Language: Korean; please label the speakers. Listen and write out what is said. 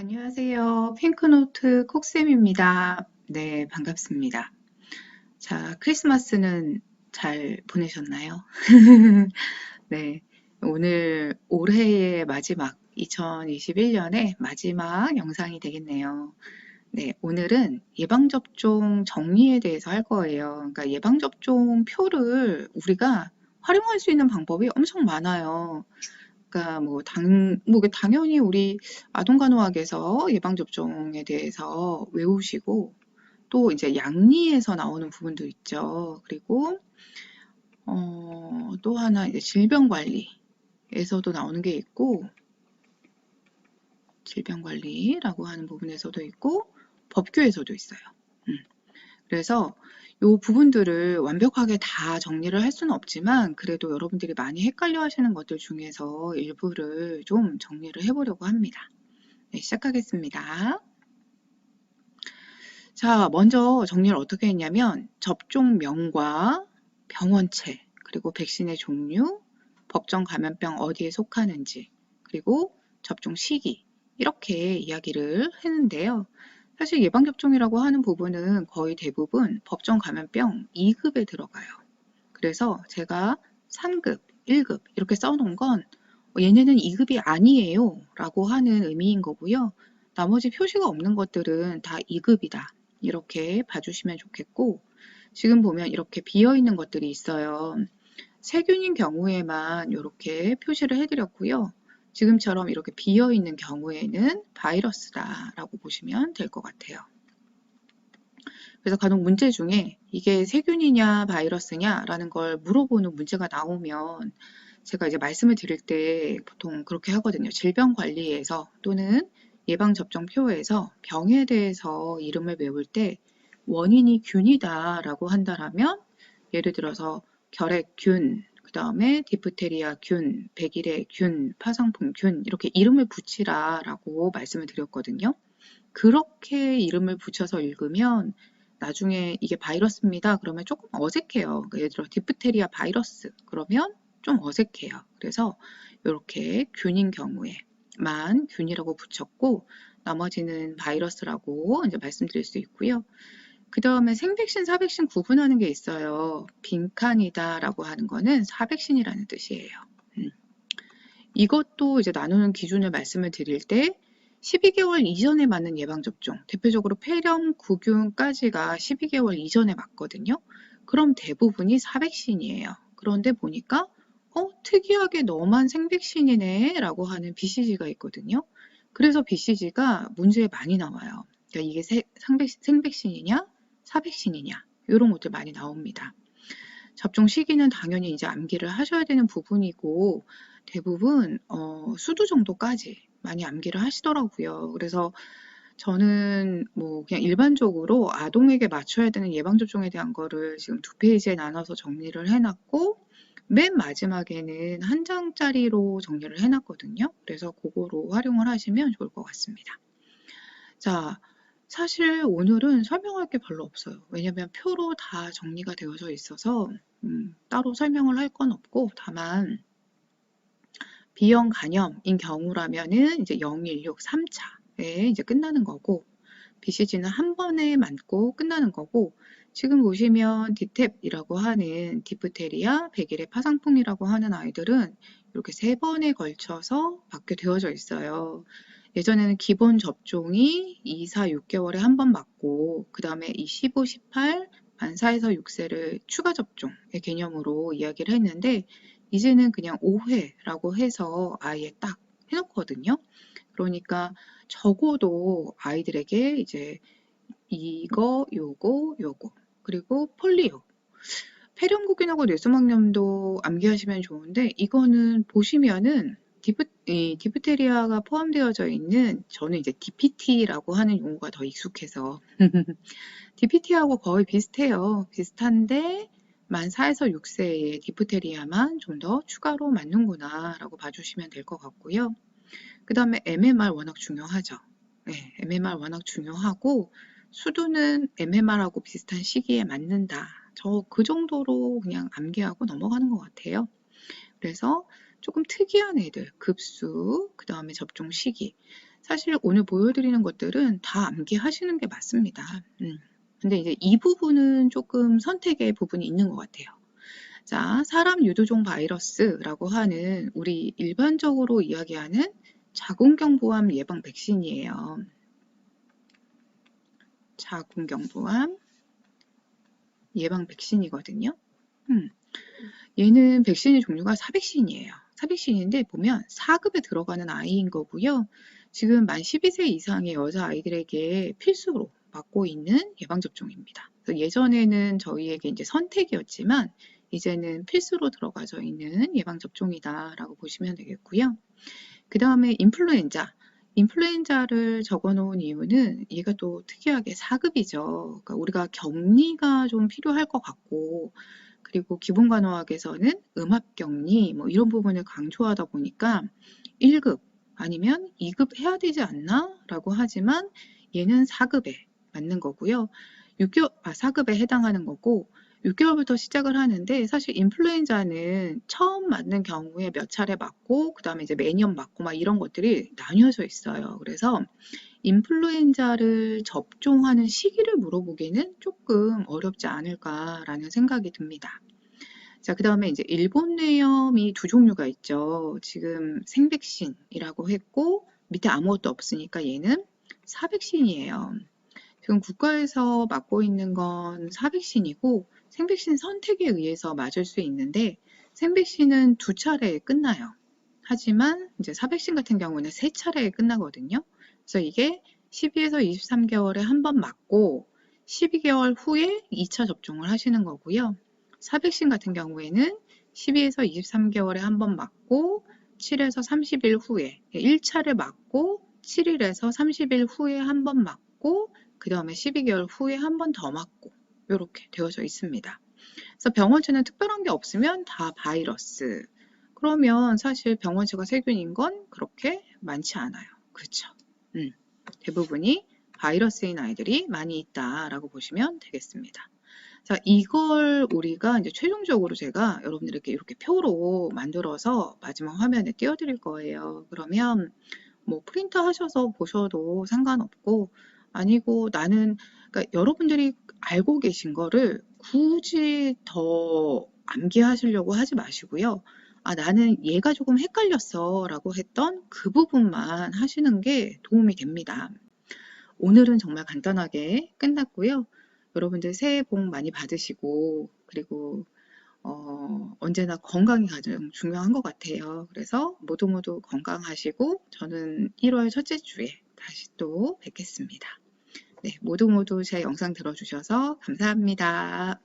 Speaker 1: 안녕하세요. 핑크노트 콕쌤입니다. 네, 반갑습니다. 자, 크리스마스는 잘 보내셨나요? 네, 오늘 올해의 마지막, 2021년의 마지막 영상이 되겠네요. 네, 오늘은 예방접종 정리에 대해서 할 거예요. 그러니까 예방접종 표를 우리가 활용할 수 있는 방법이 엄청 많아요. 그러니까 뭐 당, 뭐 당연히 우리 아동간호학에서 예방접종에 대해서 외우시고 또 이제 양리에서 나오는 부분도 있죠. 그리고 어, 또 하나 이제 질병관리에서도 나오는 게 있고 질병관리라고 하는 부분에서도 있고 법규에서도 있어요. 음. 그래서 요 부분들을 완벽하게 다 정리를 할 수는 없지만 그래도 여러분들이 많이 헷갈려 하시는 것들 중에서 일부를 좀 정리를 해보려고 합니다. 네, 시작하겠습니다. 자, 먼저 정리를 어떻게 했냐면 접종명과 병원체, 그리고 백신의 종류, 법정 감염병 어디에 속하는지, 그리고 접종 시기 이렇게 이야기를 했는데요. 사실 예방접종이라고 하는 부분은 거의 대부분 법정 감염병 2급에 들어가요. 그래서 제가 3급, 1급 이렇게 써놓은 건 얘네는 2급이 아니에요 라고 하는 의미인 거고요. 나머지 표시가 없는 것들은 다 2급이다. 이렇게 봐주시면 좋겠고 지금 보면 이렇게 비어있는 것들이 있어요. 세균인 경우에만 이렇게 표시를 해드렸고요. 지금처럼 이렇게 비어 있는 경우에는 바이러스다라고 보시면 될 것 같아요. 그래서 간혹 문제 중에 이게 세균이냐 바이러스냐라는 걸 물어보는 문제가 나오면 제가 이제 말씀을 드릴 때 보통 그렇게 하거든요. 질병 관리에서 또는 예방 접종 표에서 병에 대해서 이름을 외울 때 원인이 균이다라고 한다라면 예를 들어서 결핵균, 그 다음에 디프테리아 균, 백일의 균, 파상풍 균 이렇게 이름을 붙이라 라고 말씀을 드렸거든요. 그렇게 이름을 붙여서 읽으면 나중에 이게 바이러스입니다. 그러면 조금 어색해요. 그러니까 예를 들어 디프테리아 바이러스 그러면 좀 어색해요. 그래서 이렇게 균인 경우에만 균이라고 붙였고 나머지는 바이러스라고 이제 말씀드릴 수 있고요. 그 다음에 생백신, 사백신 구분하는 게 있어요. 빈칸이다 라고 하는 거는 사백신이라는 뜻이에요. 음. 이것도 이제 나누는 기준을 말씀을 드릴 때 12개월 이전에 맞는 예방접종, 대표적으로 폐렴, 구균까지가 12개월 이전에 맞거든요. 그럼 대부분이 사백신이에요. 그런데 보니까 어, 특이하게 너만 생백신이네 라고 하는 BCG가 있거든요. 그래서 BCG가 문제에 많이 나와요. 그러니까 이게 세, 생백신이냐 사백신이냐 이런 것들 많이 나옵니다. 접종 시기는 당연히 이제 암기를 하셔야 되는 부분이고 대부분 어, 수두 정도까지 많이 암기를 하시더라고요. 그래서 저는 뭐 그냥 일반적으로 아동에게 맞춰야 되는 예방접종에 대한 거를 지금 두 페이지에 나눠서 정리를 해놨고 맨 마지막에는 한 장짜리로 정리를 해놨거든요. 그래서 그거로 활용을 하시면 좋을 것 같습니다. 자, 사실 오늘은 설명할 게 별로 없어요. 왜냐면 표로 다 정리가 되어져 있어서 음, 따로 설명을 할 건 없고 다만 B형 간염인 경우라면은 이제 016 3차에 이제 끝나는 거고 BCG는 한 번에 맞고 끝나는 거고 지금 보시면 디탭이라고 하는 디프테리아, 백일의 파상풍이라고 하는 아이들은 이렇게 세 번에 걸쳐서 받게 되어져 있어요. 예전에는 기본 접종이 2, 4, 6개월에 한 번 맞고 그 다음에 이 15, 18, 만 4에서 6세를 추가 접종의 개념으로 이야기를 했는데 이제는 그냥 5회라고 해서 아예 딱 해놓거든요. 그러니까 적어도 아이들에게 이제 이거, 요거, 요거 그리고 폴리오 폐렴구균하고 뇌수막염도 암기하시면 좋은데 이거는 보시면은 디프, 이 디프테리아가 포함되어져 있는 저는 이제 DPT라고 하는 용어가 더 익숙해서 DPT하고 거의 비슷해요. 비슷한데 만 4에서 6세의 디프테리아만 좀 더 추가로 맞는구나 라고 봐주시면 될 것 같고요. 그 다음에 MMR 워낙 중요하죠. 네, MMR 워낙 중요하고 수두는 MMR하고 비슷한 시기에 맞는다. 저 그 정도로 그냥 암기하고 넘어가는 것 같아요. 그래서 조금 특이한 애들, 급수, 그 다음에 접종 시기. 사실 오늘 보여드리는 것들은 다 암기하시는 게 맞습니다. 음. 근데 이제 이 부분은 조금 선택의 부분이 있는 것 같아요. 자, 사람 유두종 바이러스라고 하는 우리 일반적으로 이야기하는 자궁경부암 예방 백신이에요. 자궁경부암 예방 백신이거든요. 음. 얘는 백신의 종류가 사백신이에요. 사백신인데 보면 4급에 들어가는 아이인 거고요. 지금 만 12세 이상의 여자 아이들에게 필수로 맞고 있는 예방접종입니다. 예전에는 저희에게 이제 선택이었지만 이제는 필수로 들어가져 있는 예방접종이다라고 보시면 되겠고요. 그 다음에 인플루엔자. 인플루엔자를 적어 놓은 이유는 얘가 또 특이하게 4급이죠. 그러니까 우리가 격리가 좀 필요할 것 같고, 그리고 기본간호학에서는 음압격리, 뭐 이런 부분을 강조하다 보니까 1급 아니면 2급 해야 되지 않나? 라고 하지만 얘는 4급에 맞는 거고요. 6개월, 아, 4급에 해당하는 거고, 6개월부터 시작을 하는데 사실 인플루엔자는 처음 맞는 경우에 몇 차례 맞고 그 다음에 이제 매년 맞고 막 이런 것들이 나뉘어져 있어요. 그래서 인플루엔자를 접종하는 시기를 물어보기는 조금 어렵지 않을까라는 생각이 듭니다. 자, 그 다음에 이제 일본 뇌염이 두 종류가 있죠. 지금 생백신이라고 했고 밑에 아무것도 없으니까 얘는 사백신이에요. 지금 국가에서 맞고 있는 건 사백신이고 생백신 선택에 의해서 맞을 수 있는데 생백신은 두 차례에 끝나요. 하지만 이제 사백신 같은 경우는 세 차례에 끝나거든요. 그래서 이게 12에서 23개월에 한 번 맞고 12개월 후에 2차 접종을 하시는 거고요. 사백신 같은 경우에는 12에서 23개월에 한 번 맞고 7에서 30일 후에 1차를 맞고 7일에서 30일 후에 한 번 맞고 그 다음에 12개월 후에 한 번 더 맞고 이렇게 되어져 있습니다. 그래서 병원체는 특별한 게 없으면 다 바이러스. 그러면 사실 병원체가 세균인 건 그렇게 많지 않아요. 그렇죠? 음, 대부분이 바이러스인 아이들이 많이 있다라고 보시면 되겠습니다. 자, 이걸 우리가 이제 최종적으로 제가 여러분들에게 이렇게 표로 만들어서 마지막 화면에 띄워드릴 거예요. 그러면 뭐 프린트 하셔서 보셔도 상관없고 아니고 나는 그러니까 여러분들이 알고 계신 거를 굳이 더 암기하시려고 하지 마시고요. 아, 나는 얘가 조금 헷갈렸어 라고 했던 그 부분만 하시는 게 도움이 됩니다. 오늘은 정말 간단하게 끝났고요. 여러분들 새해 복 많이 받으시고, 그리고 어, 언제나 건강이 가장 중요한 것 같아요. 그래서 모두 모두 건강하시고, 저는 1월 첫째 주에 다시 또 뵙겠습니다. 네, 모두 모두 제 영상 들어주셔서 감사합니다.